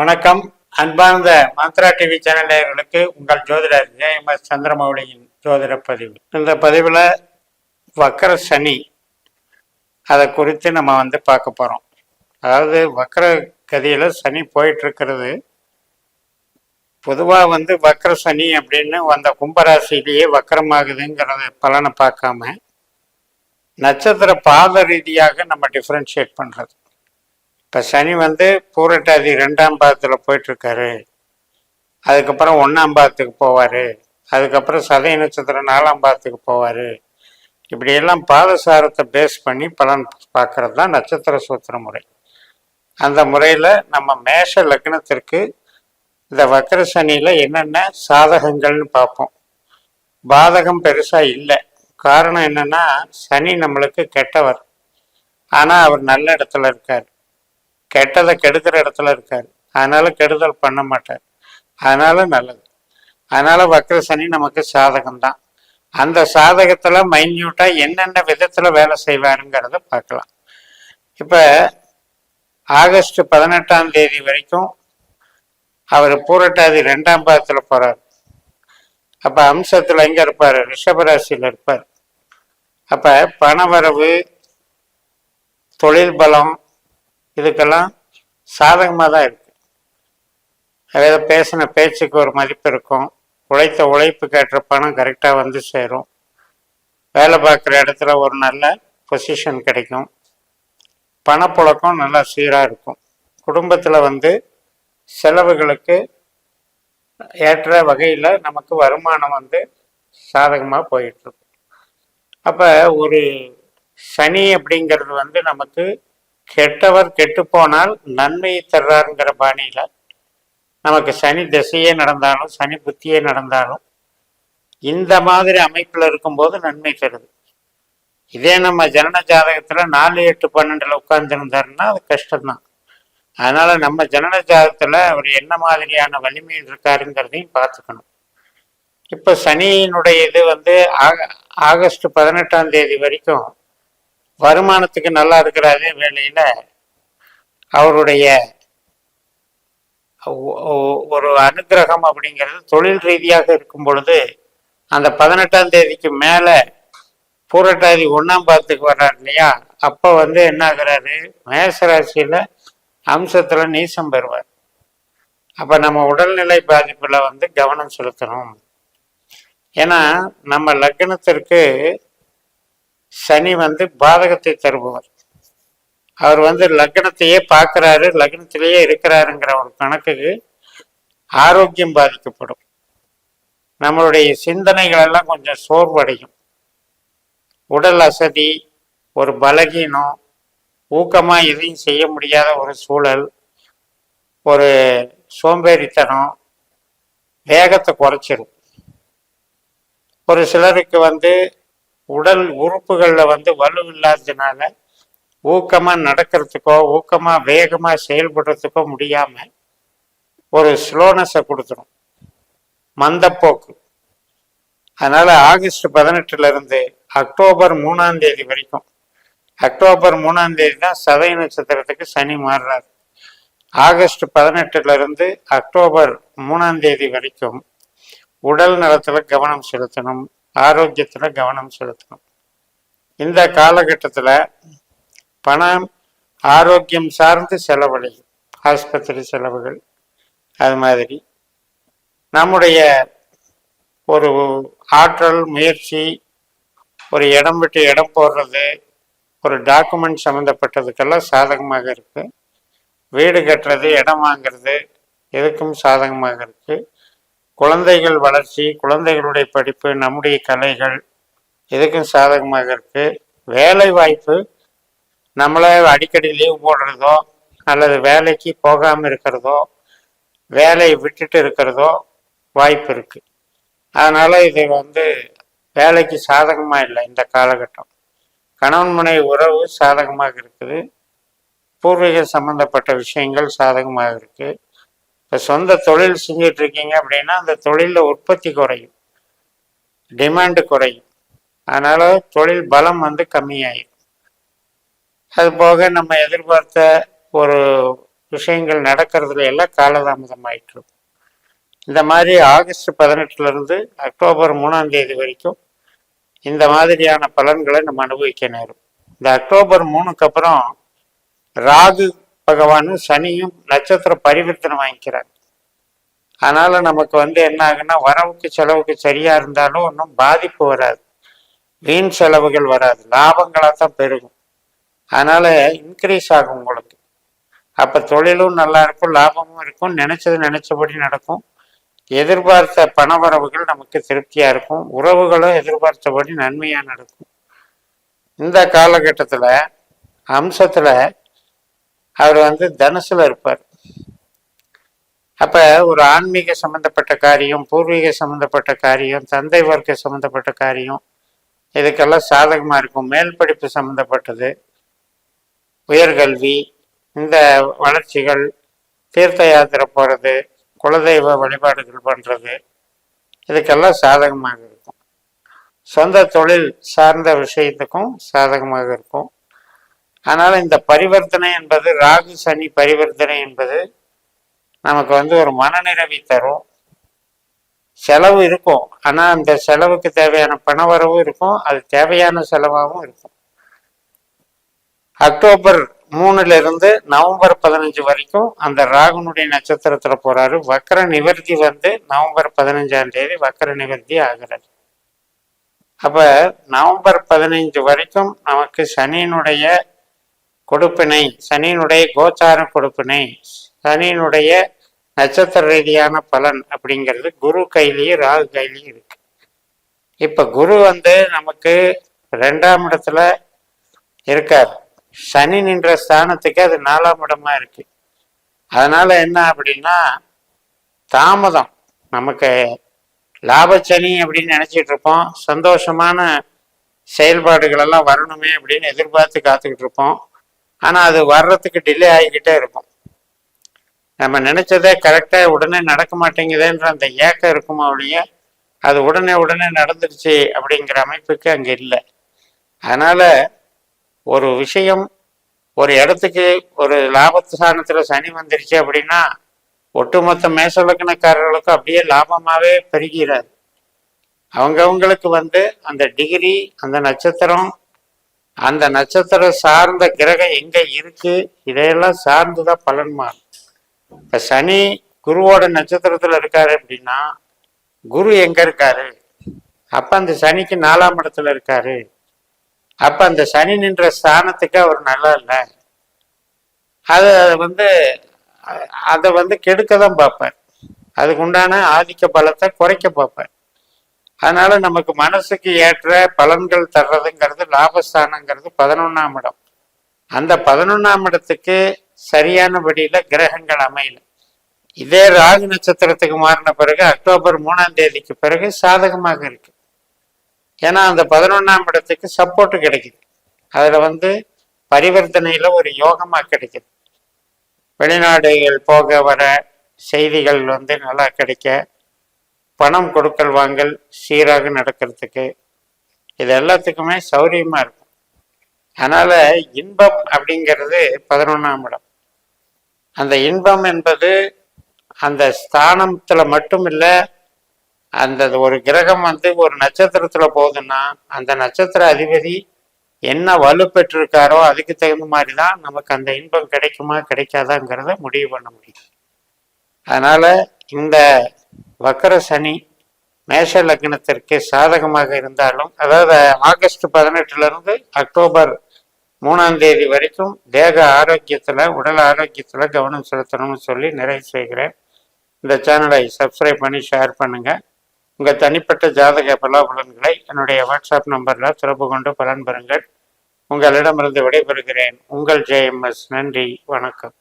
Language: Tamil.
வணக்கம். அன்பார்ந்த மந்த்ரா டிவி சேனல் நேயர்களுக்கு உங்கள் ஜோதிடர் ஜெயமஸ் சந்திரமௌலியின் ஜோதிட பதிவு. இந்த பதிவில் வக்கர சனி. அதை குறித்து நம்ம வந்து பார்க்க போகிறோம் அதாவது வக்கர கதியில் சனி போயிட்டுருக்கிறது. பொதுவாக வந்து வக்கர சனி அப்படின்னு அந்த கும்பராசிலேயே வக்கரமாகுதுங்கிறத பலனை பார்க்காம நட்சத்திர பாத ரீதியாக நம்ம டிஃப்ரென்ஷியேட் பண்ணுறது இப்போ சனி வந்து பூரட்டாதி ரெண்டாம் பாதத்தில் போயிட்டுருக்காரு. அதுக்கப்புறம் ஒன்றாம் பாதத்துக்கு போவார். அதுக்கப்புறம் சதய நட்சத்திரம் நாலாம் பாதத்துக்கு போவார். இப்படியெல்லாம் பாதசாரத்தை பேஸ் பண்ணி பலன் பார்க்கறது தான் நட்சத்திர சூத்திர முறை. அந்த முறையில் நம்ம மேஷ லக்னத்திற்கு இந்த வக்கர சனியில் என்னென்ன சாதகங்கள்னு பார்ப்போம். பாதகம் பெருசாக இல்லை. காரணம் என்னென்னா சனி நம்மளுக்கு கெட்டவர். ஆனால் அவர் நல்ல இடத்துல இருக்கார். கெட்டதை கெடுக்கிற இடத்துல இருக்கார். அதனால கெடுதல் பண்ண மாட்டார். அதனால நல்லது. அதனால வக்ரசனி நமக்கு சாதகம் தான் அந்த சாதகத்துல மைன்யூட்டா என்னென்ன விதத்துல வேலை செய்வாருங்கிறத பார்க்கலாம். இப்ப ஆகஸ்ட் பதினெட்டாம் தேதி வரைக்கும் அவர் பூரட்டாதி ரெண்டாம் பாதத்துல போறார். அப்ப அம்சத்துல எங்க இருப்பாரு? ரிஷபராசியில இருப்பார். அப்ப பணவரவு தொழில் பலம் இதுக்கெல்லாம் சாதகமாக தான் இருக்கு அதாவது பேசின பேச்சுக்கு ஒரு மதிப்பு இருக்கும். உழைத்த உழைப்பு கேட்ட பணம் கரெக்டாக வந்து சேரும். வேலை பார்க்குற இடத்துல ஒரு நல்ல பொசிஷன் கிடைக்கும். பணப்புழக்கம் நல்லா சீராக இருக்கும். குடும்பத்தில் வந்து செலவுகளுக்கு ஏற்ற வகையில் நமக்கு வருமானம் வந்து சாதகமாக போயிட்டுருக்கும் அப்போ ஒரு சனி அப்படிங்கிறது வந்து நமக்கு கெட்டவர் கெட்டு போனால் நன்மையை தர்றாருங்கிற பாணியில் நமக்கு சனி திசையே நடந்தாலும் சனி புத்தியே நடந்தாலும் இந்த மாதிரி அமைப்பில் இருக்கும்போது நன்மை தருது. இதே நம்ம ஜனன ஜாதகத்தில் நாலு எட்டு பன்னெண்டில் உட்கார்ந்துருந்தாருன்னா அது கஷ்டம்தான். அதனால நம்ம ஜனன ஜாதகத்தில் அவர் என்ன மாதிரியான வலிமையில் இருக்காருங்கிறதையும் பார்த்துக்கணும். இப்போ சனியினுடைய இது வந்து ஆக ஆகஸ்ட் பதினெட்டாம் தேதி வரைக்கும் வருமானத்துக்கு நல்லா இருக்கிற அதே அவருடைய ஒரு அனுகிரகம் அப்படிங்கிறது தொழில் ரீதியாக இருக்கும் பொழுது அந்த பதினெட்டாம் தேதிக்கு மேலே பூரட்டாதி ஒன்றாம் பாத்துக்கு வர்றார் இல்லையா? அப்போ வந்து என்ன ஆகுறாரு மேசராசியில் அம்சத்தில் நீசம் பெறுவார். அப்போ நம்ம உடல்நிலை பாதிப்பில் வந்து கவனம் செலுத்தணும். ஏன்னா நம்ம லக்னத்திற்கு சனி வந்து பாதகத்தை தருபவர். அவர் வந்து லக்னத்தையே பார்க்குறாரு லக்னத்திலேயே இருக்கிறாருங்கிற ஒரு கணக்குக்கு ஆரோக்கியம் பாதிக்கப்படும். நம்மளுடைய சிந்தனைகள் எல்லாம் கொஞ்சம் சோர்வடையும். உடல் அசதி ஒரு பலகீனம் ஊக்கமாக எதையும் செய்ய முடியாத ஒரு சூழல் ஒரு சோம்பேறித்தனம் வேகத்தை குறைச்சிரும். ஒரு சிலருக்கு வந்து உடல் உறுப்புகளில் வந்து வலு இல்லாததுனால ஊக்கமாக நடக்கிறதுக்கோ ஊக்கமாக வேகமாக செயல்படுறதுக்கோ முடியாமல் ஒரு ஸ்லோனஸை கொடுத்துரும். மந்தப்போக்கு. அதனால் ஆகஸ்ட் பதினெட்டுலேருந்து அக்டோபர் மூணாம் தேதி வரைக்கும் அக்டோபர் மூணாம் தேதி தான் சதய நட்சத்திரத்துக்கு சனி மாறுறாரு. ஆகஸ்ட் பதினெட்டுலேருந்து அக்டோபர் மூணாம் தேதி வரைக்கும் உடல் நலத்தில் கவனம் செலுத்தணும். ஆரோக்கியத்தில் கவனம் செலுத்தணும். இந்த காலகட்டத்தில் பணம் ஆரோக்கியம் சார்ந்து செலவழியும் ஆஸ்பத்திரி செலவுகள் அது மாதிரி நம்முடைய ஒரு ஆற்றல் முயற்சி ஒரு இடம் விட்டு இடம் போடுறது ஒரு டாக்குமெண்ட் சம்மந்தப்பட்டதுக்கெல்லாம் சாதகமாக இருக்குது வீடு கட்டுறது இடம் வாங்குறது எதுக்கும் சாதகமாக இருக்குது குழந்தைகள் வளர்ச்சி குழந்தைகளுடைய படிப்பு நம்முடைய கலைகள் எதுக்கும் சாதகமாக இருக்கு? வேலை வாய்ப்பு நம்மளே அடிக்கடி லீவ் போடுறதோ அல்லது வேலைக்கு போகாமல் இருக்கிறதோ வேலையை விட்டுட்டு இருக்கிறதோ வாய்ப்பு இருக்கு. அதனால் இது வந்து வேலைக்கு சாதகமாக இல்லை இந்த காலகட்டம். கணவன் மனைவி உறவு சாதகமாக இருக்குது. பூர்வீக சம்பந்தப்பட்ட விஷயங்கள் சாதகமாக இருக்குது இப்போ சொந்த தொழில் செஞ்சுட்டு இருக்கீங்க அப்படின்னா அந்த தொழிலில் உற்பத்தி குறையும். டிமாண்டு குறையும். அதனால் தொழில் பலம் வந்து கம்மியாயிடும் அது போக நம்ம எதிர்பார்த்த ஒரு விஷயங்கள் நடக்கிறதுல எல்லாம் காலதாமதம் ஆயிட்டு இந்த மாதிரி ஆகஸ்ட் பதினெட்டுலேருந்து அக்டோபர் மூணாம் தேதி வரைக்கும் இந்த மாதிரியான பலன்களை நம்ம அனுபவிக்க நேரும். இந்த அக்டோபர் மூணுக்கு அப்புறம் ராகு பகவானும் சனியும் நட்சத்திர பரிவர்த்தனை வாங்கிக்கிறாங்க அதனால நமக்கு வந்து என்ன ஆகுன்னா வரவுக்கு செலவுக்கு சரியா இருந்தாலும் ஒன்றும் பாதிப்பு வராது. வீண் செலவுகள் வராது. லாபங்களாக தான் பெருகும். அதனால இன்க்ரீஸ் ஆகும் உங்களுக்கு. அப்ப தொழிலும் நல்லா இருக்கும் லாபமும் இருக்கும். நினைச்சது நினைச்சபடி நடக்கும். எதிர்பார்த்த பணவரவுகள் நமக்கு திருப்தியா இருக்கும். உறவுகளும் எதிர்பார்த்தபடி நன்மையா நடக்கும். இந்த காலகட்டத்துல அம்சத்துல அவர் வந்து தனுசுல இருப்பார். அப்ப ஒரு ஆன்மீக சம்பந்தப்பட்ட காரியம் பூர்வீக சம்பந்தப்பட்ட காரியம் தந்தை வர்க்க சம்பந்தப்பட்ட காரியம் இதுக்கெல்லாம் சாதகமா இருக்கும். மேல் படிப்பு சம்பந்தப்பட்டது உயர்கல்வி இந்த வளர்ச்சிகள் தீர்த்த யாத்திரை போகிறது குலதெய்வ வழிபாடுகள் பண்ணுறது இதுக்கெல்லாம் சாதகமாக இருக்கும். சொந்த தொழில் சார்ந்த விஷயத்துக்கும் சாதகமாக இருக்கும். ஆனால் இந்த பரிவர்த்தனை என்பது ராகு சனி பரிவர்த்தனை என்பது நமக்கு வந்து ஒரு மனநிறைவை தரும். செலவு இருக்கும். ஆனா அந்த செலவுக்கு தேவையான பணவரவும் இருக்கும். அது தேவையான செலவாகவும் இருக்கும். அக்டோபர் மூணுல இருந்து நவம்பர் பதினஞ்சு வரைக்கும் அந்த ராகுனுடைய நட்சத்திரத்துல போறாரு. வக்கர நிவர்த்தி வந்து நவம்பர் பதினஞ்சாம் தேதி வக்கர நிவர்த்தி ஆகிறார். அப்ப நவம்பர் பதினைஞ்சு வரைக்கும் நமக்கு சனியினுடைய கொடுப்பினை சனியினுடைய கோச்சார கொடுப்பினை சனியினுடைய நட்சத்திர ரீதியான பலன் அப்படிங்கிறது குரு கையிலையும் ராகு கையிலையும் இருக்கு. இப்போ குரு வந்து நமக்கு ரெண்டாம் இடத்துல இருக்கார். சனி நின்ற ஸ்தானத்துக்கு அது நாலாம் இடமா இருக்கு. அதனால என்ன அப்படின்னா தாமதம். நமக்கு லாபச்சனி அப்படின்னு நினைச்சிட்டு இருப்போம். சந்தோஷமான செயல்பாடுகள் எல்லாம் வரணுமே அப்படின்னு எதிர்பார்த்து காத்துக்கிட்டு இருப்போம். ஆனால் அது வர்றதுக்கு டிலே ஆகிக்கிட்டே இருக்கும். நம்ம நினைச்சதே கரெக்டாக உடனே நடக்க மாட்டேங்குதுன்ற அந்த ஏக்கம் இருக்குமா ஒழிய அது உடனே உடனே நடந்துருச்சு அப்படிங்கிற அமைப்புக்கு அங்கே இல்லை. அதனால் ஒரு விஷயம் ஒரு இடத்துக்கு ஒரு லாபத்து சாணத்தில் சனி வந்துருச்சு அப்படின்னா ஒட்டுமொத்த மேசலக்கணக்காரர்களுக்கும் அப்படியே லாபமாகவே பெருகிறார் அவங்கவங்களுக்கு வந்து அந்த டிகிரி அந்த நட்சத்திரம் அந்த நட்சத்திரம் சார்ந்த கிரகம் எங்க இருக்கு? இதையெல்லாம் சார்ந்துதான் பலன் மாறும் இப்ப சனி குருவோட நட்சத்திரத்துல இருக்காரு அப்படின்னா குரு எங்க இருக்காரு? அப்ப அந்த சனிக்கு நாலாம் இடத்துல இருக்காரு. அப்ப அந்த சனி நின்ற ஸ்தானத்துக்கு அவர் நல்லா இல்லை. அது வந்து அதை வந்து கெடுக்க தான் பார்ப்பார் அதுக்குண்டான ஆதிக்க பலத்தை குறைக்க பார்ப்பார். அதனால நமக்கு மனசுக்கு ஏற்ற பலன்கள் தர்றதுங்கிறது லாபஸ்தானங்கிறது பதினொன்னாம் இடம். அந்த பதினொன்னாம் இடத்துக்கு சரியான படியில் கிரகங்கள் அமையல. இதே ராகு நட்சத்திரத்துக்கு மாறின பிறகு அக்டோபர் மூணாம் தேதிக்கு பிறகு சாதகமாக இருக்கு. ஏன்னா அந்த பதினொன்னாம் இடத்துக்கு சப்போர்ட் கிடைக்குது. அதுல வந்து பரிவர்த்தனையில ஒரு யோகமா கிடைக்குது. வெளிநாடுகள் போக வர செய்திகள் வந்து நல்லா கிடைக்க பணம் கொடுக்கல் வாங்கல் சீராக நடக்கிறதுக்கு இது எல்லாத்துக்குமே சௌரியமாக இருக்கும். அதனால் இன்பம் அப்படிங்கிறது பதினொன்றாம் இடம். அந்த இன்பம் என்பது அந்த ஸ்தானத்தில் மட்டும் இல்லை அந்த ஒரு கிரகம் வந்து ஒரு நட்சத்திரத்தில் போகுதுன்னா அந்த நட்சத்திர அதிபதி என்ன வலு பெற்றிருக்காரோ அதுக்கு தகுந்த மாதிரி தான் நமக்கு அந்த இன்பம் கிடைக்குமா கிடைக்காதாங்கிறத முடிவு பண்ண முடியும். அதனால் இந்த வக்கர சனி மேஷ லக்னத்திற்கு சாதகமாக இருந்தாலும் அதாவது ஆகஸ்ட் பதினெட்டுலேருந்து அக்டோபர் மூணாம் தேதி வரைக்கும் தேக ஆரோக்கியத்தில் உடல் ஆரோக்கியத்தில் கவனம் செலுத்தணும்னு சொல்லி நிறைவு செய்கிறேன். இந்த சேனலை சப்ஸ்கிரைப் பண்ணி ஷேர் பண்ணுங்கள் உங்கள் தனிப்பட்ட ஜாதக பலாபலன்களை என்னுடைய வாட்ஸ்அப் நம்பரில் தொடர்பு கொண்டு பலன் பெறுங்கள். உங்களிடமிருந்து விடைபெறுகிறேன். உங்கள் ஜேஎம்எஸ் நன்றி. வணக்கம்.